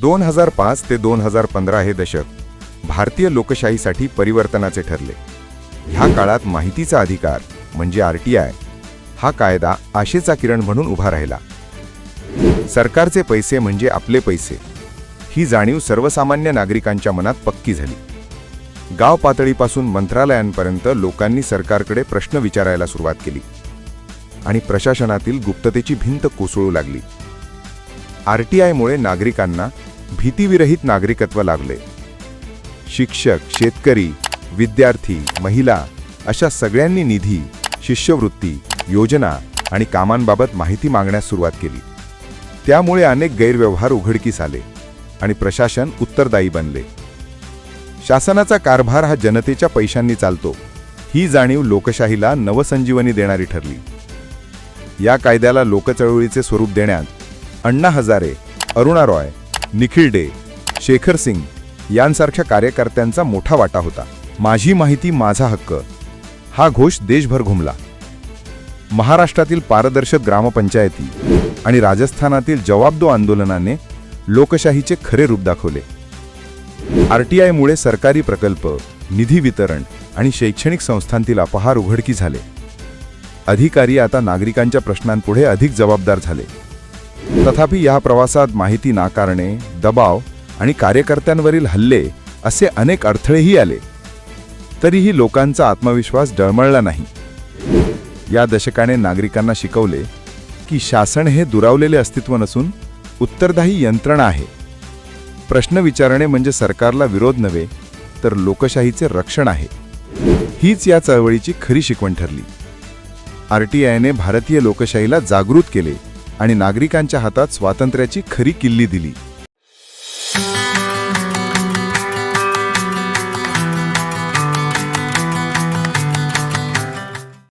दोन हजार पाच ते दोन हजार पंधरा हे दशक भारतीय लोकशाहीसाठी परिवर्तनाचे ठरले. ह्या काळात माहितीचा अधिकार म्हणजे आर टी आय हा कायदा आशेचा किरण म्हणून उभा राहिला. सरकारचे पैसे म्हणजे आपले पैसे. ही जाणीव सर्वसामान्य नागरिकांच्या मनात पक्की झाली. गाव पातळीपासून मंत्रालयांपर्यंत लोकांनी सरकारकडे प्रश्न विचारायला सुरुवात केली. आणि प्रशासनातील गुप्ततेची भिंत कोसळू लागली. आरटीआयमुळे नागरिकांना भीतीविरहित नागरिकत्व लाभले शिक्षक शेतकरी विद्यार्थी महिला अशा सगळ्यांनी निधी शिष्यवृत्ती योजना आणि कामांबाबत माहिती मागण्यास सुरुवात केली. त्यामुळे अनेक गैरव्यवहार उघडकीस आले आणि प्रशासन उत्तरदायी बनले. शासनाचा कारभार हा जनतेच्या पैशांनी चालतो. ही जाणीव लोकशाहीला नवसंजीवनी देणारी ठरली. या कायद्याला लोकचळवळीचे स्वरूप देण्यात अण्णा हजारे अरुणा रॉय निखिल डे शेखर सिंग यांसारख्या कार्यकर्त्यांचा मोठा वाटा होता. माझी माहिती माझा हक्क. हा घोष देशभर घुमला. महाराष्ट्रातील पारदर्शक ग्रामपंचायती आणि राजस्थानातील जवाब दो आंदोलनाने लोकशाहीचे खरे रूप दाखवले. आरटीआयमुळे सरकारी प्रकल्प निधी वितरण आणि शैक्षणिक संस्थांतील अपहार उघडकी झाले अधिकारी आता नागरिकांच्या प्रश्नांपुढे अधिक जबाबदार झाले. तथापि या प्रवासात माहिती नाकारणे दबाव आणि कार्यकर्त्यांवरील हल्ले असे अनेक अडथळेही आले. तरीही लोकांचा आत्मविश्वास डळमळला नाही. या दशकाने नागरिकांना शिकवले की शासन हे दुरावलेले अस्तित्व नसून उत्तरदायी यंत्रणा आहे. प्रश्न विचारणे म्हणजे सरकारला विरोध नव्हे तर लोकशाहीचे रक्षण आहे. हीच या चळवळीची खरी शिकवण ठरली. आरटीआयने भारतीय लोकशाहीला जागृत केले. आणि नागरिकांच्या हातात स्वातंत्र्याची खरी किल्ली दिली.